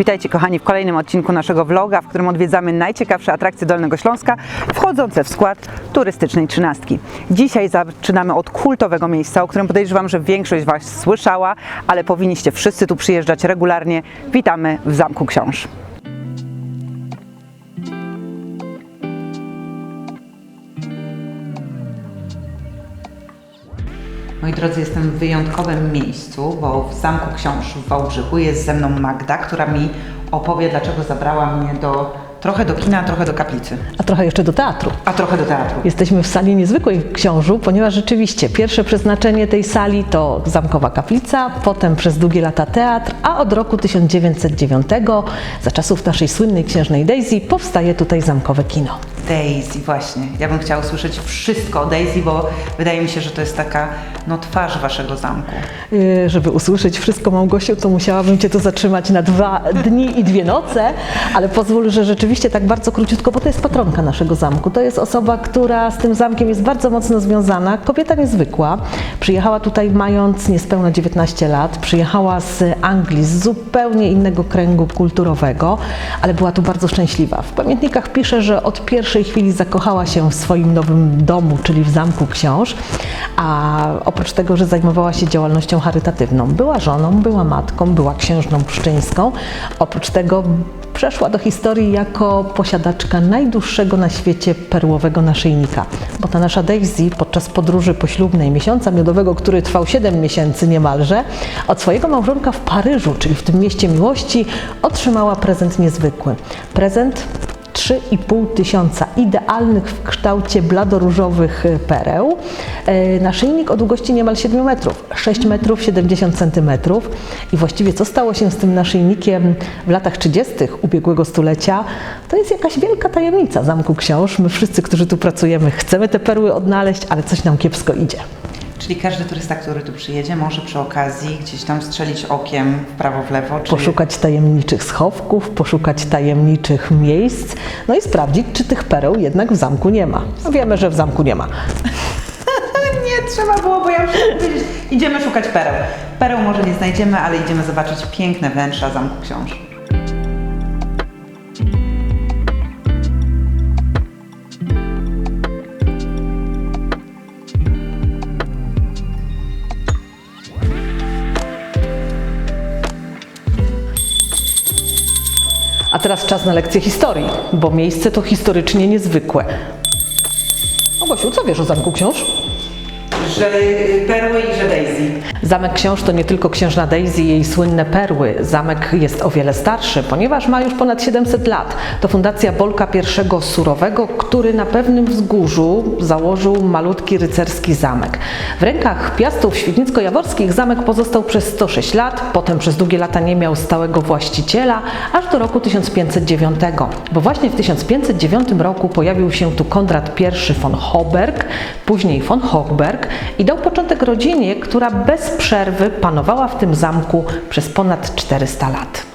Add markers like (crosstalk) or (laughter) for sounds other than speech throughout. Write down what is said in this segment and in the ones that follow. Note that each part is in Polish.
Witajcie kochani w kolejnym odcinku naszego vloga, w którym odwiedzamy najciekawsze atrakcje Dolnego Śląska, wchodzące w skład turystycznej trzynastki. Dzisiaj zaczynamy od kultowego miejsca, o którym podejrzewam, że większość Was słyszała, ale powinniście wszyscy tu przyjeżdżać regularnie. Witamy w Zamku Książ. Moi drodzy, jestem w wyjątkowym miejscu, bo w Zamku Książ w Wałbrzychu jest ze mną Magda, która mi opowie, dlaczego zabrała mnie do, trochę do kina, trochę do kaplicy, A trochę jeszcze do teatru. a trochę do teatru. Jesteśmy w sali niezwykłej w książu, ponieważ rzeczywiście pierwsze przeznaczenie tej sali to Zamkowa Kaplica, potem przez długie lata teatr, a od roku 1909, za czasów naszej słynnej księżnej Daisy, powstaje tutaj Zamkowe Kino. Daisy, właśnie. Ja bym chciała usłyszeć wszystko o Daisy, bo wydaje mi się, że to jest taka no, twarz waszego zamku. Yy, Żeby usłyszeć wszystko, Małgosiu, to musiałabym Cię tu zatrzymać na dwa (laughs) dni i dwie noce, ale pozwól, że rzeczywiście tak bardzo króciutko, bo to jest patronka naszego zamku. To jest osoba, która z tym zamkiem jest bardzo mocno związana. Kobieta niezwykła. Przyjechała tutaj mając niespełna 19 lat. Przyjechała z Anglii, z zupełnie innego kręgu kulturowego, ale była tu bardzo szczęśliwa. W pamiętnikach pisze, że od pierwszej chwili zakochała się w swoim nowym domu, czyli w Zamku Książ, a oprócz tego, że zajmowała się działalnością charytatywną, była żoną, była matką, była księżną pszczyńską. Oprócz tego przeszła do historii jako posiadaczka najdłuższego na świecie perłowego naszyjnika. Bo ta nasza Daisy podczas podróży poślubnej miesiąca miodowego, który trwał 7 miesięcy niemalże, od swojego małżonka w Paryżu, czyli w tym mieście miłości, otrzymała prezent niezwykły. Prezent 3,5 tysiąca idealnych w kształcie bladoróżowych e, pereł. E, Naszyjnik o długości niemal 7 metrów, 6 metrów 70 centymetrów. I właściwie co stało się z tym naszyjnikiem w latach 30. ubiegłego stulecia, to jest jakaś wielka tajemnica Zamku Książ. My wszyscy, którzy tu pracujemy, chcemy te perły odnaleźć, ale coś nam kiepsko idzie. Czyli każdy turysta, który tu przyjedzie, może przy okazji gdzieś tam strzelić okiem w prawo, w lewo. Poszukać tajemniczych schowków, poszukać tajemniczych miejsc, no i sprawdzić, czy tych pereł jednak w zamku nie ma. No Wiemy, że w zamku nie ma. (laughs) Nie trzeba było, bo ja muszę powiedzieć. Idziemy szukać pereł. Pereł może nie znajdziemy, ale idziemy zobaczyć piękne wnętrza Zamku Książ. Teraz czas na lekcję historii, bo miejsce to historycznie niezwykłe. Ogosiu, co wiesz o Zamku Książ? Że perły i że Daisy. Zamek Książ to nie tylko księżna Daisy i jej słynne perły. Zamek jest o wiele starszy, ponieważ ma już ponad 700 lat. To fundacja Bolka I Surowego, który na pewnym wzgórzu założył malutki rycerski zamek. W rękach piastów świdnicko-jaworskich zamek pozostał przez 106 lat, potem przez długie lata nie miał stałego właściciela, aż do roku 1509. Bo właśnie w 1509 roku pojawił się tu Konrad I von Hoberg, później von Hochberg i dał początek rodzinie, która bez przerwy panowała w tym zamku przez ponad 400 lat.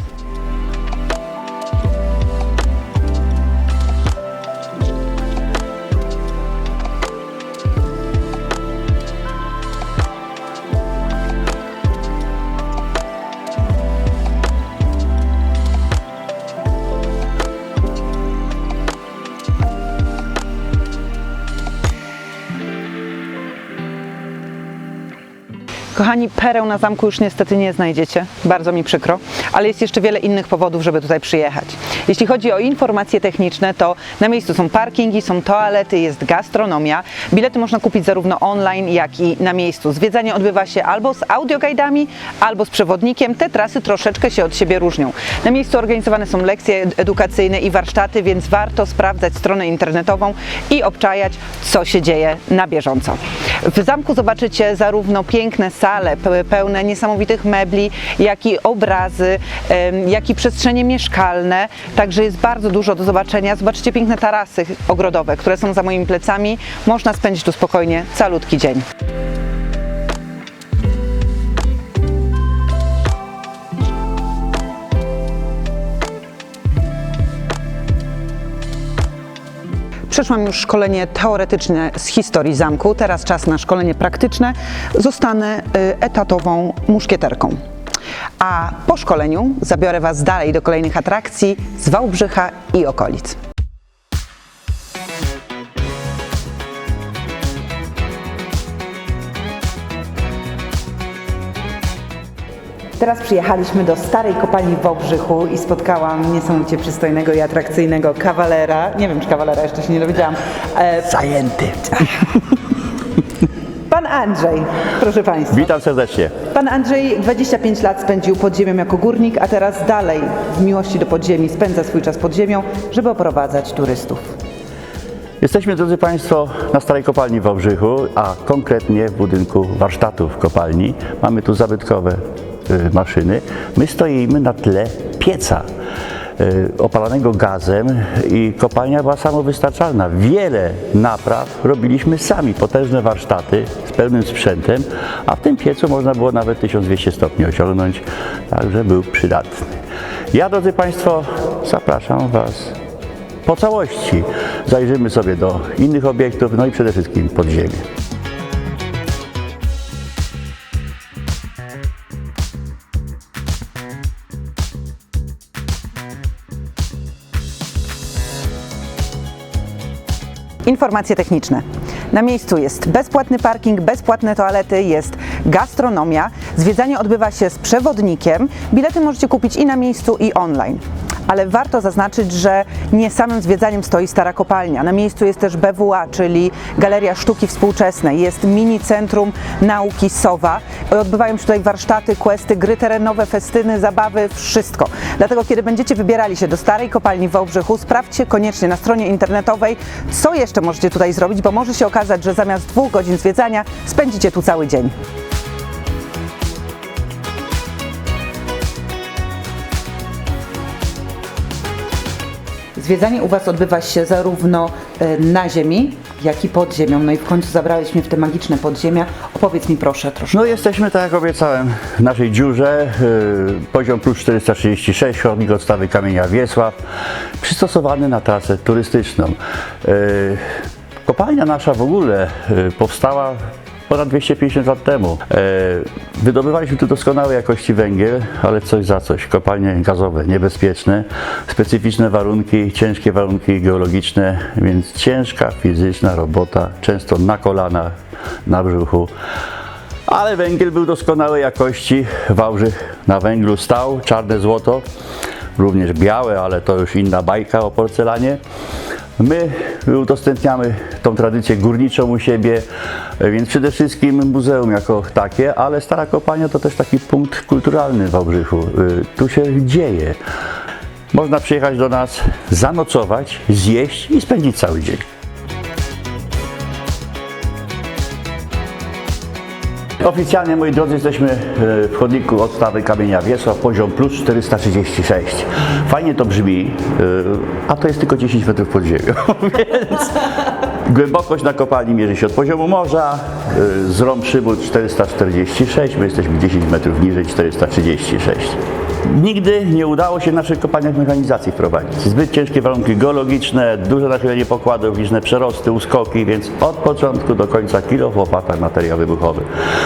Kochani, pereł na zamku już niestety nie znajdziecie, bardzo mi przykro, ale jest jeszcze wiele innych powodów, żeby tutaj przyjechać. Jeśli chodzi o informacje techniczne, to na miejscu są parkingi, są toalety, jest gastronomia. Bilety można kupić zarówno online, jak i na miejscu. Zwiedzanie odbywa się albo z audioguidami, albo z przewodnikiem. Te trasy troszeczkę się od siebie różnią. Na miejscu organizowane są lekcje edukacyjne i warsztaty, więc warto sprawdzać stronę internetową i obczajać, co się dzieje na bieżąco. W zamku zobaczycie zarówno piękne sale pe- pełne niesamowitych mebli, jak i obrazy, jak i przestrzenie mieszkalne. Także jest bardzo dużo do zobaczenia. Zobaczycie piękne tarasy ogrodowe, które są za moimi plecami. Można spędzić tu spokojnie calutki dzień. Przeszłam już szkolenie teoretyczne z historii zamku, teraz czas na szkolenie praktyczne. Zostanę y, etatową muszkieterką. A po szkoleniu zabiorę Was dalej do kolejnych atrakcji z Wałbrzycha i okolic. Teraz przyjechaliśmy do starej kopalni w Wałbrzychu i spotkałam niesamowicie przystojnego i atrakcyjnego kawalera. Nie wiem, czy kawalera jeszcze się nie dowiedziałam. E, Zajęty. (laughs) Pan Andrzej, proszę Państwa. Witam serdecznie. Pan Andrzej 25 lat spędził pod ziemią jako górnik, a teraz dalej w miłości do podziemi spędza swój czas pod ziemią, żeby oprowadzać turystów. Jesteśmy, drodzy Państwo, na Starej Kopalni w Wałbrzychu, a konkretnie w budynku warsztatów kopalni. Mamy tu zabytkowe y, maszyny. My stoimy na tle pieca opalanego gazem i kopalnia była samowystarczalna. Wiele napraw robiliśmy sami, potężne warsztaty z pełnym sprzętem, a w tym piecu można było nawet 1200 stopni osiągnąć, także był przydatny. Ja, drodzy Państwo, zapraszam Was po całości. Zajrzymy sobie do innych obiektów, no i przede wszystkim pod Informacje techniczne. Na miejscu jest bezpłatny parking, bezpłatne toalety, jest gastronomia. Zwiedzanie odbywa się z przewodnikiem. Bilety możecie kupić i na miejscu, i online. Ale warto zaznaczyć, że nie samym zwiedzaniem stoi Stara Kopalnia. Na miejscu jest też BWA, czyli Galeria Sztuki Współczesnej. Jest mini centrum nauki SOWA. Odbywają się tutaj warsztaty, questy, gry terenowe, festyny, zabawy, wszystko. Dlatego kiedy będziecie wybierali się do Starej Kopalni w Wałbrzychu, sprawdźcie koniecznie na stronie internetowej, co jeszcze możecie tutaj zrobić, bo może się okazać, że zamiast dwóch godzin zwiedzania spędzicie tu cały dzień. Zwiedzanie u Was odbywa się zarówno e, na ziemi, jak i pod ziemią. No i w końcu zabrałeś mnie w te magiczne podziemia. Opowiedz mi proszę troszkę. No jesteśmy, tak jak obiecałem, w naszej dziurze, yy, poziom plus 436, chodnik odstawy kamienia Wiesław, przystosowany na trasę turystyczną. Yy, kopalnia nasza w ogóle powstała ponad 250 lat temu. E, Wydobywaliśmy tu doskonałej jakości węgiel, ale coś za coś. Kopalnie gazowe, niebezpieczne, specyficzne warunki, ciężkie warunki geologiczne, więc ciężka fizyczna robota, często na kolanach, na brzuchu. Ale węgiel był doskonałej jakości. Wałbrzych na węglu stał, czarne złoto, również białe, ale to już inna bajka o porcelanie. My udostępniamy tą tradycję górniczą u siebie, więc przede wszystkim muzeum jako takie, ale Stara Kopalnia to też taki punkt kulturalny w Wałbrzychu. Y, Tu się dzieje. Można przyjechać do nas, zanocować, zjeść i spędzić cały dzień. Oficjalnie, moi drodzy, jesteśmy e, w chodniku odstawy kamienia Wiesław, poziom plus 436. Fajnie to brzmi, e, a to jest tylko 10 metrów pod ziemią, (laughs) więc głębokość na kopalni mierzy się od poziomu morza, zrąb przybód 446, my jesteśmy 10 metrów niżej, 436. Nigdy nie udało się w naszych kopalniach mechanizacji wprowadzić. Zbyt ciężkie warunki geologiczne, duże nachylenie pokładów, liczne przerosty, uskoki, więc od początku do końca kilo w łopatach materiał wybuchowy.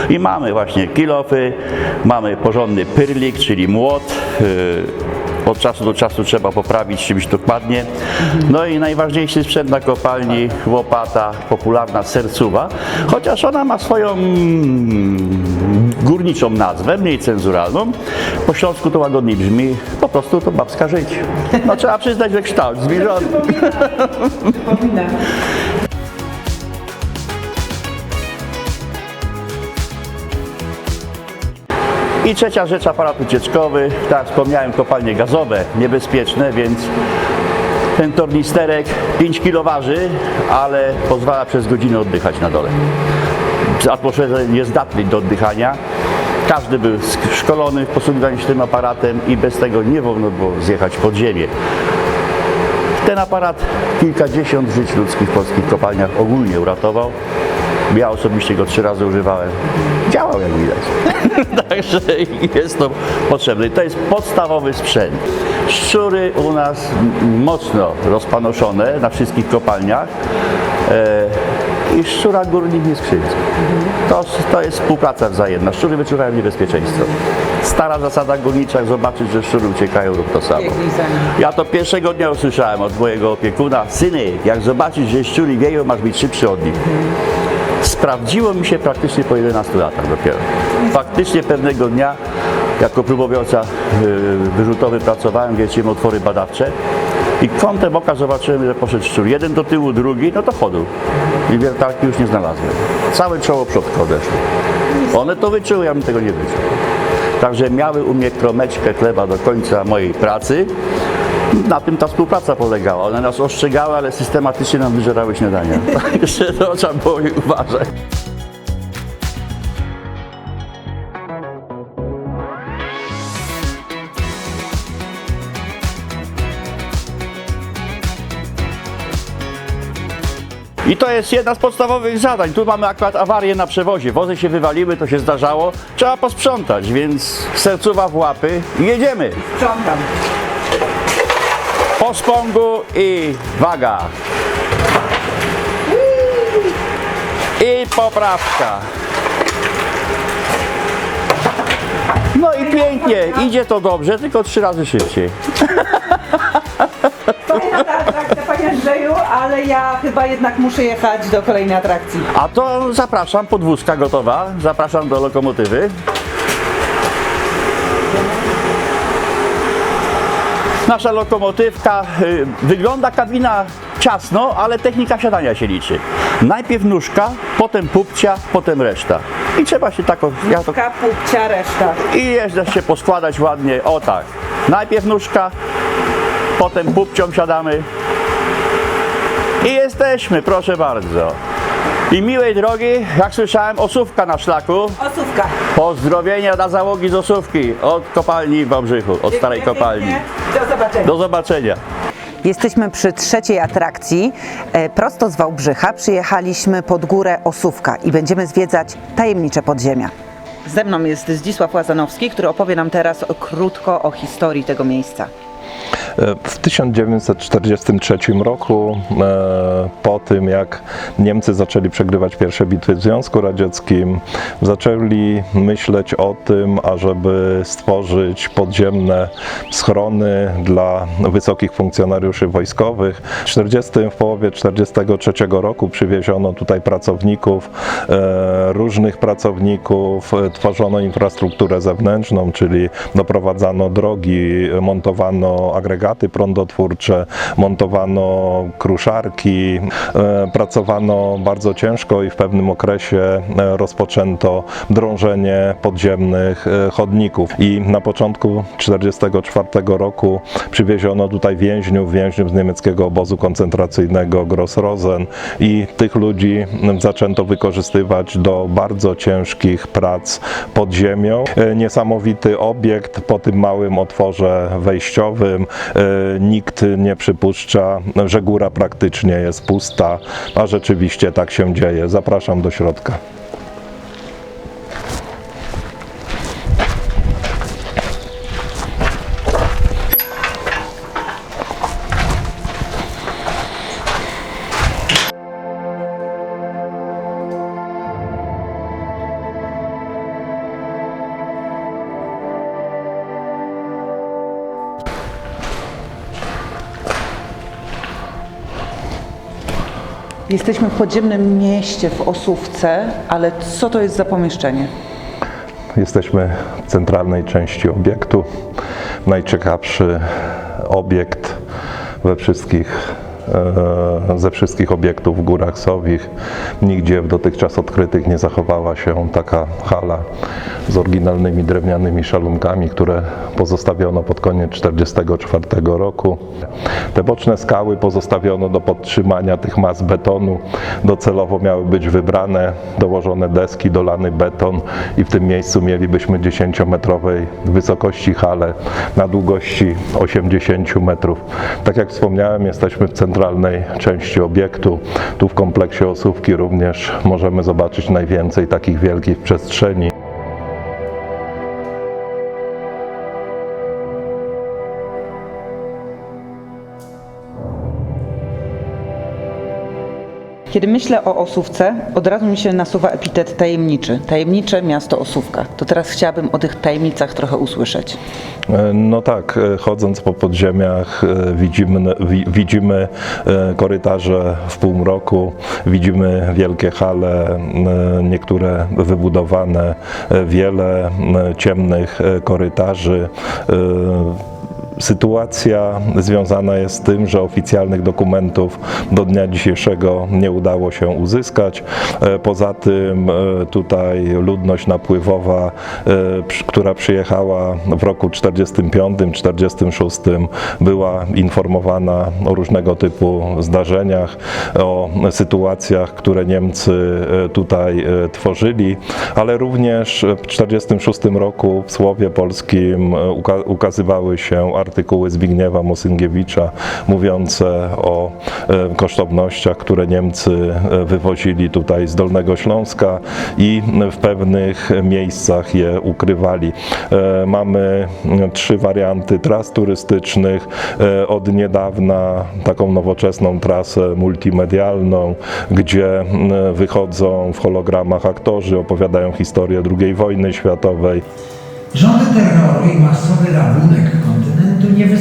I mamy właśnie kilofy, mamy porządny pyrlik, czyli młot. Yy, od czasu do czasu trzeba poprawić czymś dokładnie. No i najważniejszy sprzęt na kopalni, łopata, popularna sercuwa, chociaż ona ma swoją mm, górniczą nazwę, mniej cenzuralną. Po śląsku to łagodniej brzmi, po prostu to babska żyć. No trzeba przyznać, że kształt zbliżony. I trzecia rzecz, aparat ucieczkowy. Tak jak wspomniałem, kopalnie gazowe, niebezpieczne, więc ten tornisterek 5 kg waży, ale pozwala przez godzinę oddychać na dole. Atmosferze niezdatny do oddychania. Każdy był szkolony w posługiwaniu się tym aparatem i bez tego nie wolno było zjechać pod ziemię. Ten aparat kilkadziesiąt żyć ludzkich w polskich kopalniach ogólnie uratował. Ja osobiście go trzy razy używałem. Działał jak widać. (laughs) Także jest to potrzebne. To jest podstawowy sprzęt. Szczury u nas mocno rozpanoszone na wszystkich kopalniach. E, I szczura górnik nie skrzywdzi. To, to jest współpraca wzajemna. Szczury wyczuwają niebezpieczeństwo. Stara zasada górnicza, jak zobaczysz, że szczury uciekają, rób to samo. Ja to pierwszego dnia usłyszałem od mojego opiekuna, syny, jak zobaczysz, że szczury wieją, masz być szybszy od nich. Sprawdziło mi się praktycznie po 11 latach dopiero. Faktycznie pewnego dnia jako próbobiorca yy, wyrzutowy pracowałem, wiecie, otwory badawcze i kątem oka zobaczyłem, że poszedł szczur. Jeden do tyłu, drugi, no to chodu. I wiertarki już nie znalazłem. Całe czoło przodka odeszło. One to wyczuły, ja bym tego nie wyczuł. Także miały u mnie kromeczkę chleba do końca mojej pracy. Na tym ta współpraca polegała. One nas ostrzegały, ale systematycznie nam wyżerały śniadania. (laughs) Jeszcze to trzeba było uważać. I to jest jedna z podstawowych zadań. Tu mamy akurat awarię na przewozie. Wozy się wywaliły, to się zdarzało. Trzeba posprzątać, więc sercuwa w łapy i jedziemy. Sprzątam. Po spągu i waga. I poprawka. No i pięknie, idzie to dobrze, tylko trzy razy szybciej. Fajna ta atrakcja, panie Andrzeju, ale ja chyba jednak muszę jechać do kolejnej atrakcji. A to zapraszam, podwózka gotowa, zapraszam do lokomotywy. Nasza lokomotywka, y, wygląda kabina ciasno, ale technika siadania się liczy. Najpierw nóżka, potem pupcia, potem reszta. I trzeba się tak, o- ja to, Kapupcia, reszta. i jeszcze się poskładać ładnie, o tak. Najpierw nóżka, potem pupcią siadamy. I jesteśmy, proszę bardzo. I miłej drogi, jak słyszałem, osówka na szlaku. Osówka. Pozdrowienia dla załogi z osówki od kopalni w Wałbrzychu, od starej kopalni. Do zobaczenia. Do zobaczenia. Jesteśmy przy trzeciej atrakcji. E, Prosto z Wałbrzycha przyjechaliśmy pod górę Osówka i będziemy zwiedzać tajemnicze podziemia. Ze mną jest Zdzisław Łazanowski, który opowie nam teraz krótko o historii tego miejsca. W 1943 roku, e, po tym jak Niemcy zaczęli przegrywać pierwsze bitwy w Związku Radzieckim, zaczęli myśleć o tym, ażeby stworzyć podziemne schrony dla wysokich funkcjonariuszy wojskowych. W 40, w połowie 1943 roku przywieziono tutaj pracowników, e, różnych pracowników, e, tworzono infrastrukturę zewnętrzną, czyli doprowadzano drogi, montowano agregaty prądotwórcze, montowano kruszarki, e, pracowano bardzo ciężko i w pewnym okresie e, rozpoczęto drążenie podziemnych e, chodników. I na początku 1944 roku przywieziono tutaj więźniów, więźniów z niemieckiego obozu koncentracyjnego Grossrosen i tych ludzi zaczęto wykorzystywać do bardzo ciężkich prac pod ziemią. Niesamowity obiekt po tym małym otworze wejściowym. E, Nikt nie przypuszcza, że góra praktycznie jest pusta, a rzeczywiście tak się dzieje. Zapraszam do środka. Jesteśmy w podziemnym mieście w Osówce, ale co to jest za pomieszczenie? Jesteśmy w centralnej części obiektu. Najciekawszy obiekt we wszystkich, ze wszystkich obiektów w Górach Sowich. Nigdzie w dotychczas odkrytych nie zachowała się taka hala z oryginalnymi drewnianymi szalunkami, które pozostawiono pod koniec 1944 roku. Te boczne skały pozostawiono do podtrzymania tych mas betonu. Docelowo miały być wybrane, dołożone deski, dolany beton i w tym miejscu mielibyśmy 10-metrowej wysokości halę na długości 80 metrów. Tak jak wspomniałem, jesteśmy w centralnej części obiektu. Tu w kompleksie Osówki również możemy zobaczyć najwięcej takich wielkich przestrzeni. Kiedy myślę o Osówce, od razu mi się nasuwa epitet tajemniczy. Tajemnicze miasto Osówka. To teraz chciałabym o tych tajemnicach trochę usłyszeć. E, No tak, e, chodząc po podziemiach e, widzimy, wi, widzimy korytarze w półmroku, widzimy wielkie hale, niektóre wybudowane, wiele ciemnych korytarzy. Sytuacja związana jest z tym, że oficjalnych dokumentów do dnia dzisiejszego nie udało się uzyskać. E, Poza tym e, tutaj ludność napływowa, e, która przyjechała w roku 45-46 była informowana o różnego typu zdarzeniach, o sytuacjach, które Niemcy tutaj tworzyli, ale również w 46 roku w Słowie Polskim uka- ukazywały się artykuły Zbigniewa Mosyngiewicza mówiące o e, kosztownościach, które Niemcy e, wywozili tutaj z Dolnego Śląska i w pewnych miejscach je ukrywali. E, Mamy trzy warianty tras turystycznych. Od niedawna taką nowoczesną trasę multimedialną, gdzie wychodzą w hologramach aktorzy, opowiadają historię II wojny światowej. Rządy terroru i masowy rabunek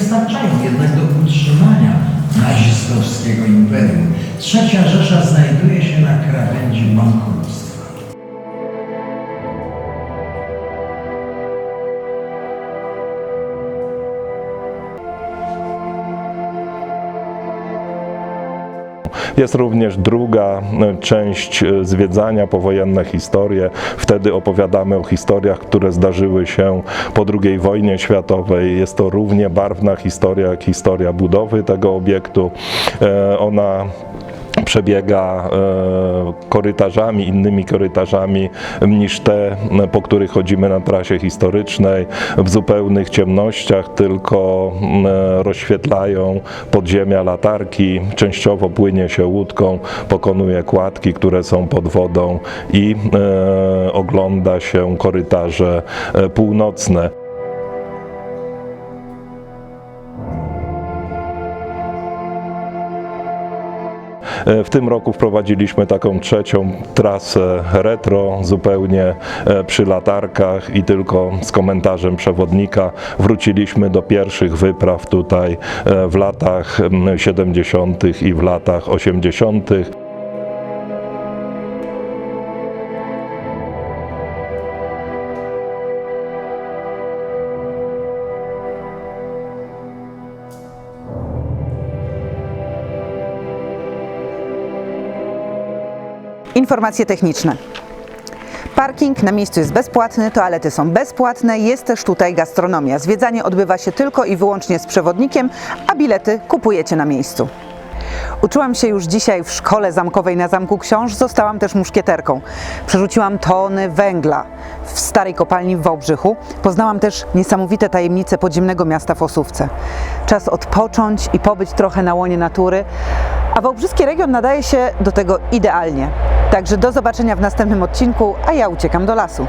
wystarczają jednak do utrzymania nazistowskiego imperium. Trzecia Rzesza znajduje się na krawędzi bankructwa. Jest również druga e, część e, zwiedzania, powojenne historie. Wtedy opowiadamy o historiach, które zdarzyły się po II wojnie światowej. Jest to równie barwna historia, jak historia budowy tego obiektu. E, Ona przebiega e, korytarzami, innymi korytarzami niż te, po których chodzimy na trasie historycznej, w zupełnych ciemnościach, tylko m, rozświetlają podziemia latarki, częściowo płynie się łódką, pokonuje kładki, które są pod wodą i e, ogląda się korytarze e, północne. W tym roku wprowadziliśmy taką trzecią trasę retro, zupełnie e, przy latarkach i tylko z komentarzem przewodnika wróciliśmy do pierwszych wypraw tutaj e, w latach mm, 70. i w latach 80. Informacje techniczne. Parking na miejscu jest bezpłatny, toalety są bezpłatne, jest też tutaj gastronomia. Zwiedzanie odbywa się tylko i wyłącznie z przewodnikiem, a bilety kupujecie na miejscu. Uczyłam się już dzisiaj w szkole zamkowej na Zamku Książ, zostałam też muszkieterką. Przerzuciłam tony węgla w starej kopalni w Wałbrzychu. Poznałam też niesamowite tajemnice podziemnego miasta w Osówce. Czas odpocząć i pobyć trochę na łonie natury, a Wałbrzyski region nadaje się do tego idealnie. Także do zobaczenia w następnym odcinku, a ja uciekam do lasu.